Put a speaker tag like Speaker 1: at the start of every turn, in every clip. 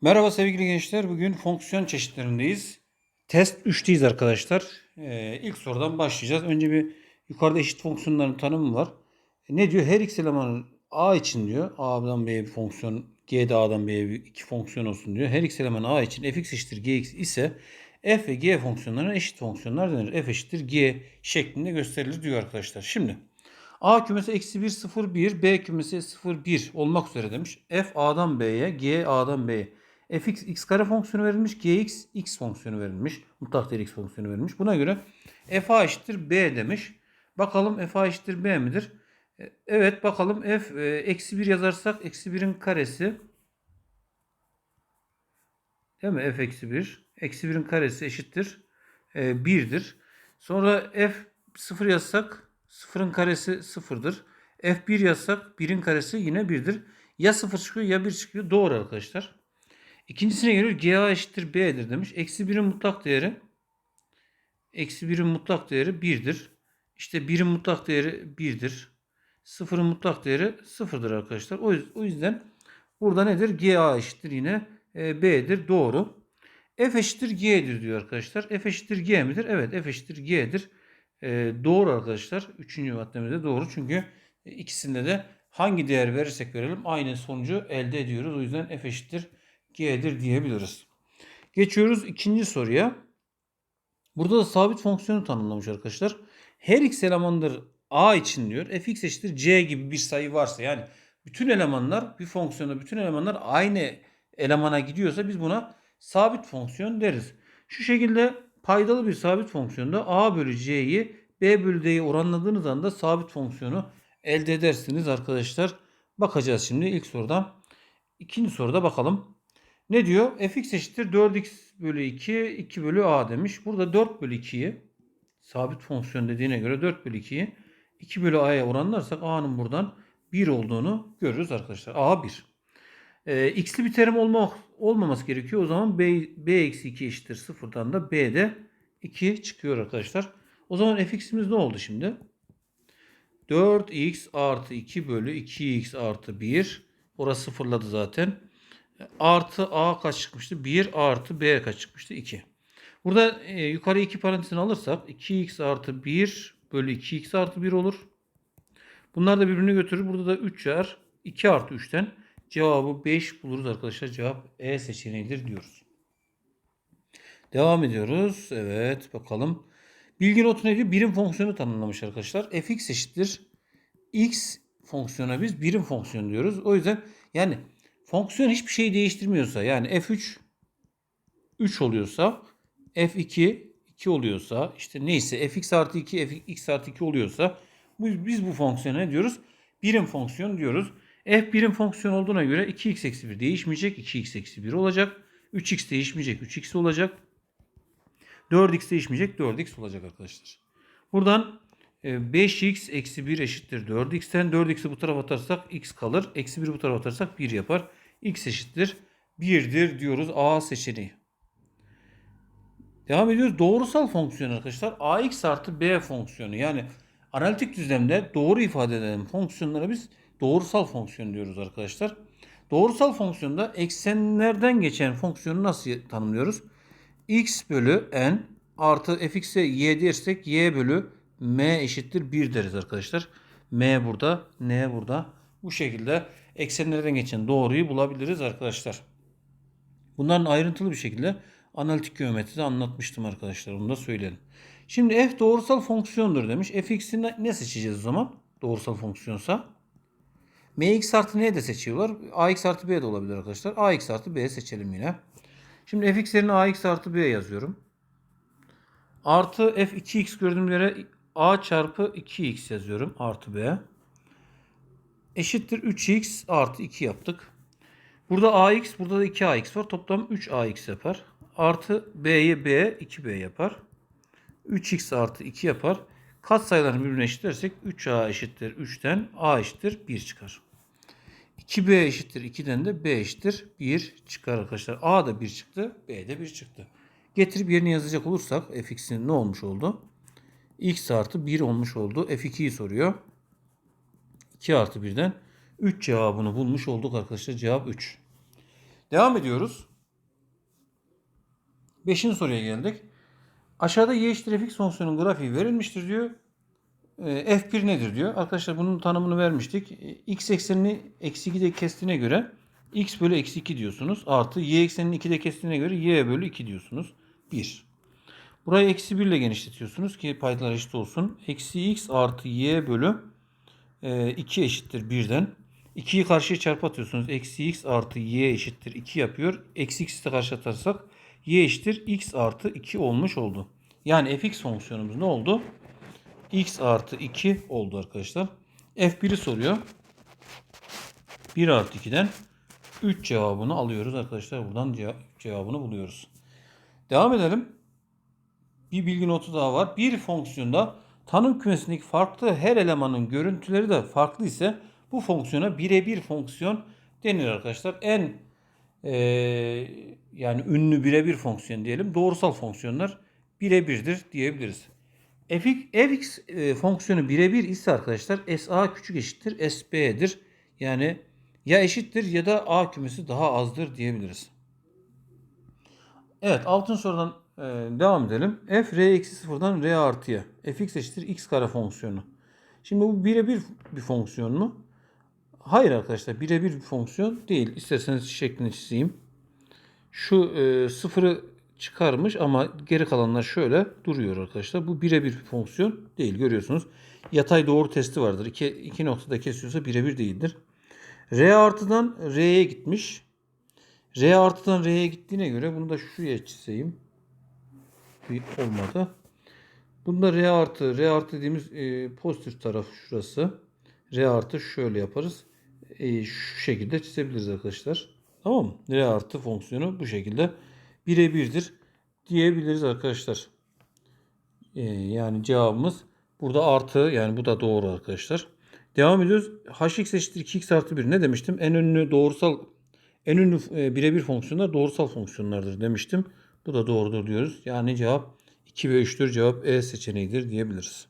Speaker 1: Merhaba sevgili gençler. Bugün fonksiyon çeşitlerindeyiz. Test 3'teyiz arkadaşlar. Ee, ilk sorudan başlayacağız. Önce bir yukarıda eşit fonksiyonların tanımı var. Ne diyor? Her x elemanı a için diyor. a'dan b'ye bir fonksiyon, g'de a'dan b'ye bir iki fonksiyon olsun diyor. Her x elemanı a için fx eşittir gx ise f ve g fonksiyonlarına eşit fonksiyonlar denir. f eşittir g şeklinde gösterilir diyor arkadaşlar. Şimdi A kümesi eksi 1, 0, 1, B kümesi 0, 1 olmak üzere demiş. F A'dan B'ye, G A'dan B'ye. Fx x kare fonksiyonu verilmiş, gx x fonksiyonu verilmiş. Mutlak değer x fonksiyonu verilmiş. Buna göre f a eşittir b demiş. Bakalım f a eşittir b midir? E, Evet bakalım f e, eksi 1 yazarsak eksi 1'in karesi değil mi? f eksi 1. Eksi 1'in karesi eşittir e, 1'dir. Sonra f 0 yazsak 0'ın karesi 0'dır. F1 yazsak 1'in karesi yine 1'dir. Ya 0 çıkıyor ya 1 çıkıyor. Doğru arkadaşlar. İkincisine geliyor. GA eşittir B'dir demiş. Eksi 1'in mutlak değeri eksi 1'in mutlak değeri 1'dir. İşte 1'in mutlak değeri 1'dir. 0'ın mutlak değeri 0'dır arkadaşlar. O yüz- o yüzden burada nedir? GA eşittir yine e, B'dir. Doğru. F eşittir G'dir diyor arkadaşlar. F eşittir G midir? Evet F eşittir G'dir. E, doğru arkadaşlar. Üçüncü maddemizde doğru. Çünkü ikisinde de hangi değer verirsek verelim aynı sonucu elde ediyoruz. O yüzden F eşittir G'dir diyebiliriz. Geçiyoruz ikinci soruya. Burada da sabit fonksiyonu tanımlamış arkadaşlar. Her x elemandır a için diyor. fx eşittir c gibi bir sayı varsa yani bütün elemanlar bir fonksiyonda bütün elemanlar aynı elemana gidiyorsa biz buna sabit fonksiyon deriz. Şu şekilde paydalı bir sabit fonksiyonda a bölü c'yi b bölü d'ye oranladığınız anda sabit fonksiyonu elde edersiniz arkadaşlar. Bakacağız şimdi ilk sorudan. İkinci soruda bakalım. Ne diyor? fx eşittir 4x bölü 2, 2 bölü a demiş. Burada 4 bölü 2'yi sabit fonksiyon dediğine göre 4 bölü 2'yi 2 bölü a'ya oranlarsak a'nın buradan 1 olduğunu görürüz arkadaşlar. a 1. Ee, x'li bir terim olma, olmaması gerekiyor. O zaman b, b eksi 2 eşittir 0'dan da b de 2 çıkıyor arkadaşlar. O zaman fx'imiz ne oldu şimdi? 4x artı 2 bölü 2x artı 1. Orası sıfırladı zaten. Artı a kaç çıkmıştı? 1 artı b kaç çıkmıştı? 2. Burada e, yukarı iki parantezini alırsak 2x artı 1 bölü 2x artı 1 olur. Bunlar da birbirini götürür. Burada da 3 yer. 2 artı 3'ten cevabı 5 buluruz arkadaşlar. Cevap E seçeneğidir diyoruz. Devam ediyoruz. Evet bakalım. Bilgi notu ne diyor? Birim fonksiyonu tanımlamış arkadaşlar. fx eşittir. x fonksiyona biz birim fonksiyon diyoruz. O yüzden yani fonksiyon hiçbir şey değiştirmiyorsa yani f3 3 oluyorsa f2 2 oluyorsa işte neyse fx artı 2 fx artı 2 oluyorsa biz, biz bu fonksiyona ne diyoruz? Birim fonksiyon diyoruz. f birim fonksiyon olduğuna göre 2x eksi 1 değişmeyecek. 2x eksi 1 olacak. 3x değişmeyecek. 3x olacak. 4x değişmeyecek. 4x olacak arkadaşlar. Buradan e, 5x eksi 1 eşittir 4x'ten 4x'i bu tarafa atarsak x kalır. Eksi 1 bu tarafa atarsak 1 yapar. X eşittir 1'dir diyoruz A seçeneği. Devam ediyoruz. Doğrusal fonksiyon arkadaşlar. ax artı b fonksiyonu. Yani analitik düzlemde doğru ifade eden fonksiyonlara biz doğrusal fonksiyon diyoruz arkadaşlar. Doğrusal fonksiyonda eksenlerden geçen fonksiyonu nasıl tanımlıyoruz? x bölü n artı fx'e y dersek y bölü m eşittir 1 deriz arkadaşlar. m burada, n burada. Bu şekilde eksenlerden geçen doğruyu bulabiliriz arkadaşlar. Bunların ayrıntılı bir şekilde analitik geometride anlatmıştım arkadaşlar. Onu da söyleyelim. Şimdi f doğrusal fonksiyondur demiş. fx'i ne ne seçeceğiz o zaman? Doğrusal fonksiyonsa. mx artı n de seçiyorlar. ax artı b de olabilir arkadaşlar. ax artı b seçelim yine. Şimdi fx yerine ax artı b yazıyorum. Artı f 2x gördüğüm yere a çarpı 2x yazıyorum. Artı b. Eşittir 3x artı 2 yaptık. Burada ax, burada da 2ax var. Toplam 3ax yapar. Artı b'ye b, 2b yapar. 3x artı 2 yapar. Kat sayılarını birbirine eşitlersek 3a eşittir 3'ten a eşittir 1 çıkar. 2b eşittir 2'den de b eşittir 1 çıkar arkadaşlar. a da 1 çıktı, b de 1 çıktı. Getirip yerine yazacak olursak fx'in ne olmuş oldu? x artı 1 olmuş oldu. f2'yi soruyor. 2 artı 1'den 3 cevabını bulmuş olduk arkadaşlar. Cevap 3. Devam ediyoruz. Beşinci soruya geldik. Aşağıda y eşittir fx fonksiyonun grafiği verilmiştir diyor. E, F1 nedir diyor. Arkadaşlar bunun tanımını vermiştik. E, X eksenini eksi 2'de kestiğine göre x bölü eksi 2 diyorsunuz. Artı y eksenini 2'de kestiğine göre y bölü 2 diyorsunuz. 1. Burayı eksi 1 ile genişletiyorsunuz ki paydalar eşit olsun. Eksi x artı y bölü 2 eşittir 1'den. 2'yi karşıya çarpı atıyorsunuz. Eksi x artı y eşittir 2 yapıyor. Eksi x'i de karşı atarsak y eşittir x artı 2 olmuş oldu. Yani fx fonksiyonumuz ne oldu? x artı 2 oldu arkadaşlar. F1'i soruyor. 1 artı 2'den 3 cevabını alıyoruz arkadaşlar. Buradan ce- cevabını buluyoruz. Devam edelim. Bir bilgi notu daha var. Bir fonksiyonda tanım kümesindeki farklı her elemanın görüntüleri de farklı ise bu fonksiyona birebir fonksiyon denir arkadaşlar. En eee, yani ünlü birebir fonksiyon diyelim. Doğrusal fonksiyonlar birebirdir diyebiliriz. fx, fx e, fonksiyonu birebir ise arkadaşlar sa küçük eşittir sb'dir. Yani ya eşittir ya da a kümesi daha azdır diyebiliriz. Evet altın sorudan e, devam edelim. f r eksi sıfırdan r artıya fx eşittir x kare fonksiyonu. Şimdi bu birebir bir fonksiyon mu? Hayır arkadaşlar birebir bir fonksiyon değil. İsterseniz şeklini çizeyim. Şu e, sıfırı çıkarmış ama geri kalanlar şöyle duruyor arkadaşlar. Bu birebir bir fonksiyon değil görüyorsunuz. Yatay doğru testi vardır. İki, iki noktada kesiyorsa birebir değildir. R artıdan R'ye gitmiş. R artıdan R'ye gittiğine göre bunu da şuraya çizeyim. Olmadı. Bunda R artı, R artı dediğimiz e, pozitif taraf şurası. R artı şöyle yaparız. E, şu şekilde çizebiliriz arkadaşlar. Tamam mı? R artı fonksiyonu bu şekilde birebirdir diyebiliriz arkadaşlar. E, yani cevabımız burada artı yani bu da doğru arkadaşlar. Devam ediyoruz. hx eşittir 2x artı 1 ne demiştim? En ünlü doğrusal en ünlü e, birebir fonksiyonlar doğrusal fonksiyonlardır demiştim. Bu da doğrudur diyoruz. Yani cevap 2 ve 3'tür. Cevap E seçeneğidir diyebiliriz.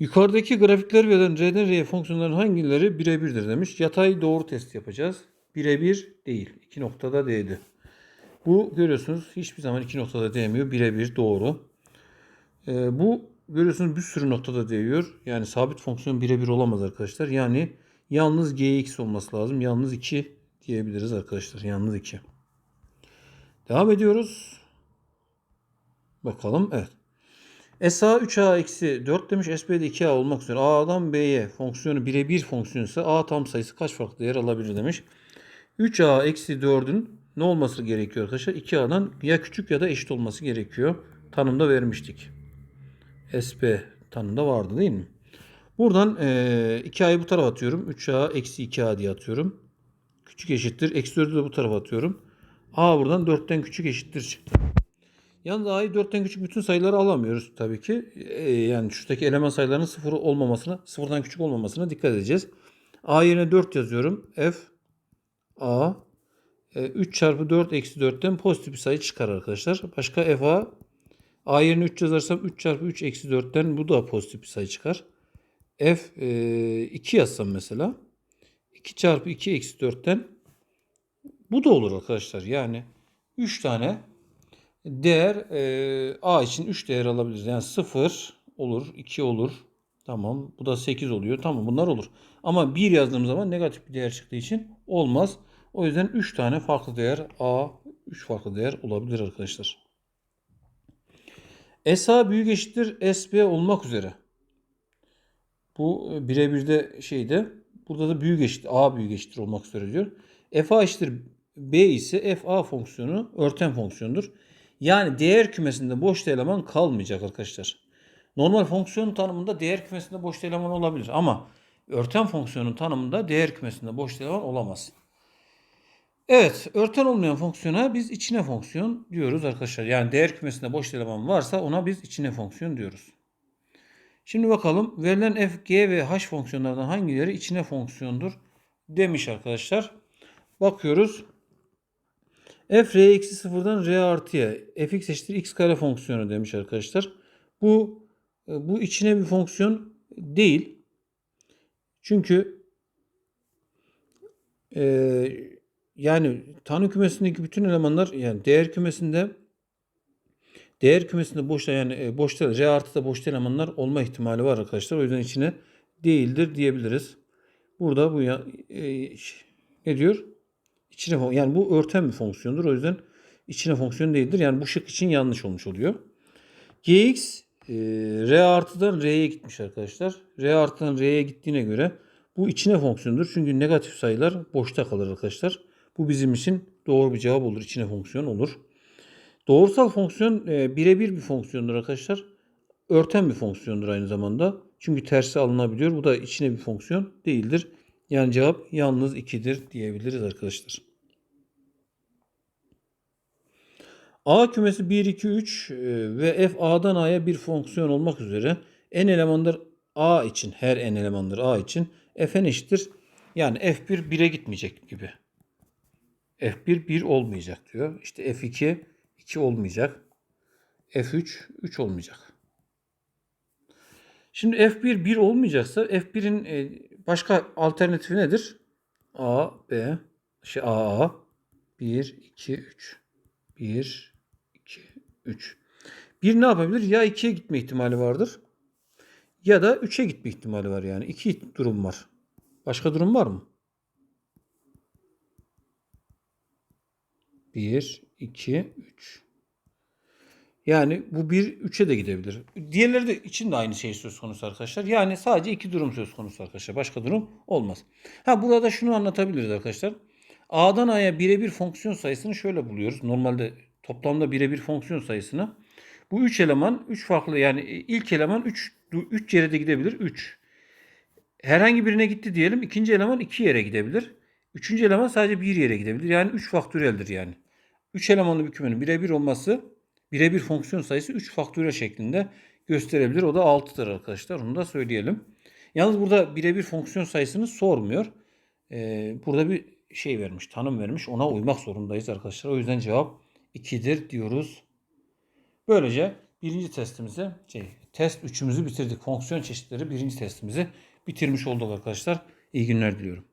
Speaker 1: Yukarıdaki grafikler verilen R'den R'ye fonksiyonların hangileri birebirdir demiş. Yatay doğru test yapacağız. Birebir değil. İki noktada değdi. Bu görüyorsunuz hiçbir zaman iki noktada değmiyor. Birebir doğru. Ee, bu görüyorsunuz bir sürü noktada değiyor. Yani sabit fonksiyon birebir olamaz arkadaşlar. Yani yalnız gx olması lazım. Yalnız 2 diyebiliriz arkadaşlar. Yalnız 2. Devam ediyoruz. Bakalım. Evet. SA 3A eksi 4 demiş. SB'de 2A olmak üzere A'dan B'ye fonksiyonu birebir fonksiyon ise A tam sayısı kaç farklı değer alabilir demiş. 3A eksi 4'ün ne olması gerekiyor arkadaşlar? 2A'dan ya küçük ya da eşit olması gerekiyor. Tanımda vermiştik. SP tanımda vardı değil mi? Buradan e, 2A'yı bu tarafa atıyorum. 3A eksi 2A diye atıyorum. Küçük eşittir. Eksi 4'ü de bu tarafa atıyorum. A buradan 4'ten küçük eşittir çıktı. Yalnız A'yı 4'ten küçük bütün sayıları alamıyoruz tabii ki. E, yani şuradaki eleman sayılarının sıfır olmamasına, sıfırdan küçük olmamasına dikkat edeceğiz. A yerine 4 yazıyorum. F A e, 3 çarpı 4 eksi 4'ten pozitif bir sayı çıkar arkadaşlar. Başka F A A yerine 3 yazarsam 3 çarpı 3 eksi 4'ten bu da pozitif bir sayı çıkar. F e, 2 yazsam mesela 2 çarpı 2 eksi 4'ten bu da olur arkadaşlar. Yani 3 tane değer e, A için 3 değer alabiliriz. Yani 0 olur, 2 olur. Tamam. Bu da 8 oluyor. Tamam bunlar olur. Ama 1 yazdığım zaman negatif bir değer çıktığı için olmaz. O yüzden 3 tane farklı değer A, 3 farklı değer olabilir arkadaşlar. SA büyük eşittir SB olmak üzere. Bu e, birebir de şeyde burada da büyük eşit A büyük eşittir olmak üzere diyor. FA eşittir B ise FA fonksiyonu örten fonksiyonudur. Yani değer kümesinde boş eleman kalmayacak arkadaşlar. Normal fonksiyon tanımında değer kümesinde boş eleman olabilir ama örten fonksiyonun tanımında değer kümesinde boş eleman olamaz. Evet, örten olmayan fonksiyona biz içine fonksiyon diyoruz arkadaşlar. Yani değer kümesinde boş eleman varsa ona biz içine fonksiyon diyoruz. Şimdi bakalım verilen f, g ve h fonksiyonlardan hangileri içine fonksiyondur demiş arkadaşlar. Bakıyoruz. F r eksi sıfırdan r artıya fx eşittir x kare fonksiyonu demiş arkadaşlar. Bu bu içine bir fonksiyon değil. Çünkü Ee, yani tanım kümesindeki bütün elemanlar yani değer kümesinde değer kümesinde boşta yani e, boşta R artıda boşta elemanlar olma ihtimali var arkadaşlar. O yüzden içine değildir diyebiliriz. Burada bu ya, e, ne diyor? İçine yani bu örten bir fonksiyondur. O yüzden içine fonksiyon değildir. Yani bu şık için yanlış olmuş oluyor. Gx e, R artıdan R'ye gitmiş arkadaşlar. R artıdan R'ye gittiğine göre bu içine fonksiyondur. Çünkü negatif sayılar boşta kalır arkadaşlar. Bu bizim için doğru bir cevap olur. İçine fonksiyon olur. Doğrusal fonksiyon e, birebir bir fonksiyondur arkadaşlar. Örten bir fonksiyondur aynı zamanda. Çünkü tersi alınabiliyor. Bu da içine bir fonksiyon değildir. Yani cevap yalnız 2'dir diyebiliriz arkadaşlar. A kümesi 1, 2, 3 e, ve f A'dan A'ya bir fonksiyon olmak üzere n elemandır A için, her n elemandır A için fn eşittir. Yani f1 1'e gitmeyecek gibi. f1 1 olmayacak diyor. İşte f2 2 olmayacak. f3 3 olmayacak. Şimdi f1 1 olmayacaksa f1'in e, başka alternatifi nedir? A, B, şey A, A. 1, 2, 3. 1, 2, 3. Bir ne yapabilir? Ya 2'ye gitme ihtimali vardır. Ya da 3'e gitme ihtimali var yani. İki durum var. Başka durum var mı? 1, 2, 3. Yani bu 1 3'e de gidebilir. Diğerleri de için de aynı şey söz konusu arkadaşlar. Yani sadece iki durum söz konusu arkadaşlar. Başka durum olmaz. Ha burada şunu anlatabiliriz arkadaşlar. A'dan A'ya birebir fonksiyon sayısını şöyle buluyoruz. Normalde toplamda birebir fonksiyon sayısını. Bu 3 eleman 3 farklı yani ilk eleman 3 3 yere de gidebilir. 3. Herhangi birine gitti diyelim. ikinci eleman 2 yere gidebilir. Üçüncü eleman sadece bir yere gidebilir. Yani 3 faktöriyeldir yani. 3 elemanlı bir kümenin birebir olması birebir fonksiyon sayısı 3 faktöriyel şeklinde gösterebilir. O da 6'dır arkadaşlar. Onu da söyleyelim. Yalnız burada birebir fonksiyon sayısını sormuyor. Ee, burada bir şey vermiş, tanım vermiş. Ona uymak zorundayız arkadaşlar. O yüzden cevap 2'dir diyoruz. Böylece birinci testimizi, şey, test 3'ümüzü bitirdik. Fonksiyon çeşitleri birinci testimizi bitirmiş olduk arkadaşlar. İyi günler diliyorum.